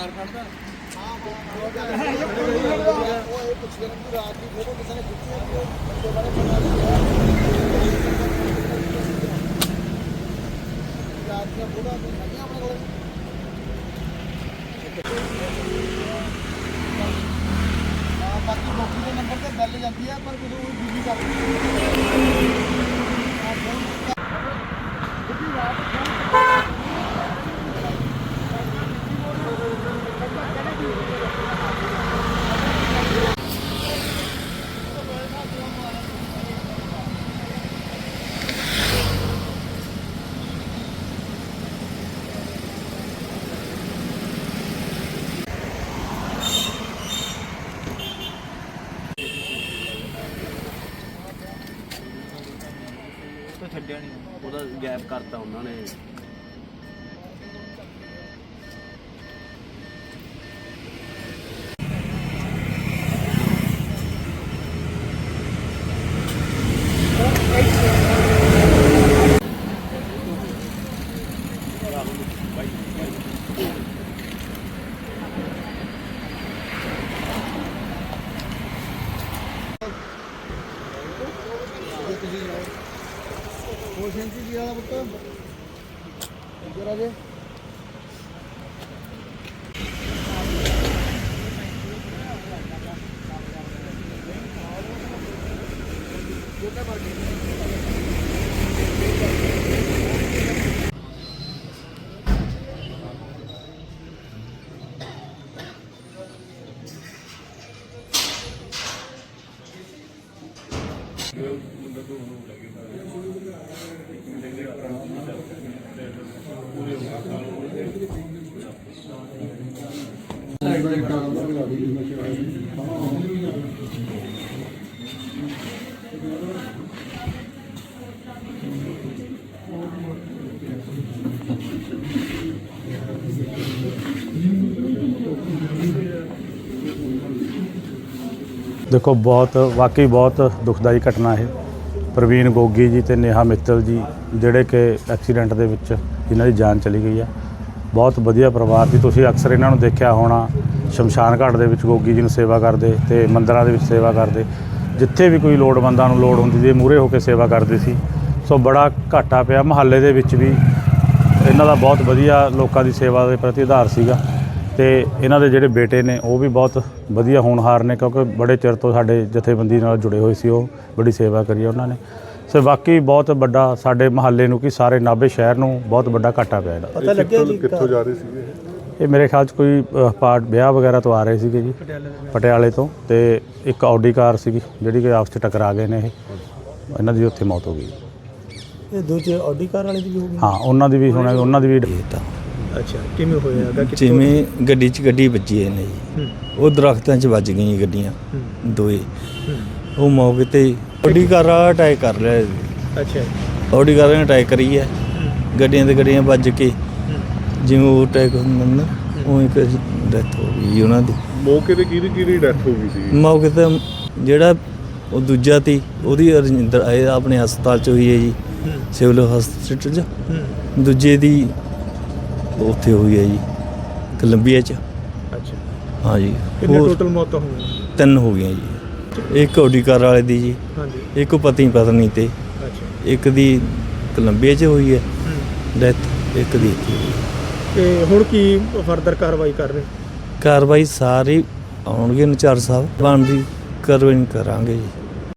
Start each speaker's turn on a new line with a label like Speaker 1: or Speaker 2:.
Speaker 1: ਨਾਲ ਖੜਦਾ
Speaker 2: ਆਪਣੇ ਬਾਕੀ ਮੌਕੇ ਦੇ ਨੰਬਰ ਤੇ ਬੈਲ ਜਾਂਦੀ ਹੈ ਪਰ ਜਦੋਂ ਉਹ ਬਿਜ਼ੀ ਕਰ ਹਾਂ
Speaker 1: ਛੱਡਿਆ ਨਹੀਂ
Speaker 3: ਉਹਦਾ ਗੈਪ ਕਰਤਾ ਉਹਨਾਂ ਨੇ।
Speaker 2: ਹੋਰ ਸੈਂਚੀ ਕੀ ਵਾਲਾ ਪੁੱਤ ਜਰਾ ਜੇ
Speaker 4: ਦੇਖੋ ਬਹੁਤ ਵਾਕਈ ਬਹੁਤ ਦੁਖਦਾਈ ਘਟਨਾ ਹੈ ਪ੍ਰਵੀਨ ਗੋਗੀ ਜੀ ਤੇ ਨੇਹਾ ਮਿੱਤਲ ਜੀ, ਜਿਹੜੇ ਕਿ ਐਕਸੀਡੈਂਟ ਦੇ ਵਿੱਚ ਜਿਨ੍ਹਾਂ ਦੀ ਜਾਨ ਚਲੀ ਗਈ ਆ। ਬਹੁਤ ਵਧੀਆ ਪਰਿਵਾਰ ਸੀ। ਤੁਸੀਂ ਅਕਸਰ ਇਹਨਾਂ ਨੂੰ ਦੇਖਿਆ ਹੋਣਾ, ਸ਼ਮਸ਼ਾਨ ਘਾਟ ਦੇ ਵਿੱਚ ਗੋਗੀ ਜੀ ਨੂੰ ਸੇਵਾ ਕਰਦੇ ਤੇ ਮੰਦਰਾਂ ਦੇ ਵਿੱਚ ਸੇਵਾ ਕਰਦੇ। ਜਿੱਥੇ ਵੀ ਕੋਈ ਲੋੜਵੰਦਾਂ ਨੂੰ ਲੋੜ ਹੁੰਦੀ ਸੀ ਮੂਰੇ ਹੋ ਕੇ ਸੇਵਾ ਕਰਦੇ ਸੀ। ਸੋ ਬੜਾ ਘਾਟਾ ਪਿਆ। ਮਹੱਲੇ ਦੇ ਵਿੱਚ ਵੀ ਇਹਨਾਂ ਦਾ ਬਹੁਤ ਵਧੀਆ ਲੋਕਾਂ ਦੀ ਸੇਵਾ ਦੇ ਪ੍ਰਤੀ ਆਧਾਰ ਸੀਗਾ। ਤੇ ਇਹਨਾਂ ਦੇ ਜਿਹੜੇ ਬੇਟੇ ਨੇ ਉਹ ਵੀ ਬਹੁਤ ਵਧੀਆ ਹੋਣਹਾਰ ਨੇ ਕਿਉਂਕਿ ਬੜੇ ਚਿਰ ਤੋਂ ਸਾਡੇ ਜਥੇਬੰਦੀ ਨਾਲ ਜੁੜੇ ਹੋਏ ਸੀ ਉਹ ਬੜੀ ਸੇਵਾ ਕਰੀ ਉਹਨਾਂ ਨੇ। ਸੋ ਵਾਕਈ ਬਹੁਤ ਵੱਡਾ ਸਾਡੇ ਮਹੱਲੇ ਨੂੰ ਕੀ ਸਾਰੇ ਨਾਭੇ ਸ਼ਹਿਰ ਨੂੰ ਬਹੁਤ ਵੱਡਾ ਘਾਟਾ ਪਿਆ ਇਹਦਾ।
Speaker 5: ਪਤਾ ਲੱਗਿਆ ਜੀ
Speaker 6: ਕਿੱਥੋਂ ਜਾ ਰਹੇ ਸੀਗੇ
Speaker 4: ਇਹ? ਮੇਰੇ ਖਿਆਲ 'ਚ ਕੋਈ ਅ, ਪਾਰਟ ਵਿਆਹ ਵਗੈਰਾ ਤੋਂ ਆ ਰਹੇ ਸੀਗੇ ਜੀ ਪਟਿਆਲੇ ਤੋਂ। ਤੇ ਇੱਕ ਆਡੀ ਕਾਰ ਸੀਗੀ ਜਿਹੜੀ ਕਿ ਆਪਸ 'ਚ ਟਕਰਾ ਗਏ ਨੇ ਇਹ। ਇਹਨਾਂ ਦੀ ਉੱਥੇ ਮੌਤ ਹੋ ਗਈ।
Speaker 5: ਇਹ ਦੂਜੇ ਆਡੀ ਕਾਰ ਵਾਲੇ ਦੀ ਵੀ ਹੋ ਗਈ?
Speaker 4: ਹਾਂ ਉਹਨਾਂ ਦੀ ਵੀ ਹੁਣ ਉਹਨਾਂ ਦੀ ਵੀ
Speaker 5: ਅੱਛਾ ਕਿਵੇਂ ਹੋਇਆ? ਹੈਗਾ ਕਿੱਥੋਂ-
Speaker 7: ਜਿਵੇਂ ਗੱਡੀ 'ਚ ਗੱਡੀ ਵੱਜੀ ਇਹਨੇ ਜੀ। ਉਹ ਦਰਖਤਾਂ 'ਚ ਵੱਜ ਗਈਆਂ ਗੱਡੀਆਂ ਦੋਏ। ਉਹ ਮੌਕੇ ਤੇ ਆਡੀ ਕਾਰ ਅਟੈਕ ਕਰ ਲਿਆ
Speaker 5: ਅੱਛਾ।
Speaker 7: ਆਡੀ ਕਾਰ ਨੇ ਅਟੈਕ ਕਰੀ ਹੈ। ਗੱਡੀਆਂ ਤੇ ਗੱਡੀਆਂ ਵੱਜ ਕੇ ਜਿਵੇਂ ਉਹ ਅਟੈਕ ਹੁੰਦਾ ਨਾ ਉਹ ਇੱਕ ਡੈਥ ਹੋ ਗਈ ਉਹਨਾਂ ਦੀ।
Speaker 6: ਮੌਕੇ ਤੇ ਕਿਹਦੀ ਕਿਹਦੀ ਡੈਥ ਹੋ ਗਈ ਸੀ?
Speaker 7: ਮੌਕੇ ਤੇ ਜਿਹੜਾ ਉਹ ਦੂਜਾ ਤੀ ਉਹਦੀ ਰਜਿੰਦਰ ਇਹ ਆਪਣੇ ਹਸਪਤਾਲ 'ਚ ਹੋਈ ਹੈ ਜੀ। ਸਿਵਲ ਹਸਪਤਾਲ 'ਚ। ਦੂਜੇ ਦੀ ਉੱਥੇ ਹੋਈ ਹੈ ਜੀ ਕੋਲੰਬੀਆ 'ਚ।
Speaker 5: ਅੱਛਾ।
Speaker 7: ਹਾਂ ਜੀ।
Speaker 5: ਕਿੰਨੇ
Speaker 7: ਹੋਰ
Speaker 5: ਟੋਟਲ ਮੌਤਾਂ ਹੋਈਆਂ
Speaker 7: ਤਿੰਨ ਹੋ ਗਈਆਂ ਜੀ। ਇੱਕ ਆਡੀ ਕਾਰ ਵਾਲੇ ਦੀ ਜੀ
Speaker 5: ਹਾਂਜੀ।
Speaker 7: ਇੱਕ ਪਤੀ ਪਤਨੀ ਤੇ।
Speaker 5: ਅੱਛਾ।
Speaker 7: ਇੱਕ ਦੀ ਕੋਲੰਬੀਆ 'ਚ ਹੋਈ ਹੈ
Speaker 5: ਹੂੰ।
Speaker 7: ਡੈਥ ਇੱਕ ਦੀ ਇੱਥੇ ਹੋਈ। ਹੈ।
Speaker 5: ਤੇ ਹੁਣ ਕੀ ਫਰਦਰ ਕਾਰਵਾਈ ਕਰ ਰਹੇ?
Speaker 7: ਕਾਰਵਾਈ ਸਾਰੀ ਆਉਣਗੇ ਨਚਾਰ ਸਾਹਿਬ ਬਣਦੀ ਕਾਰਵਾਈ ਕਰਾਂਗੇ ਜੀ।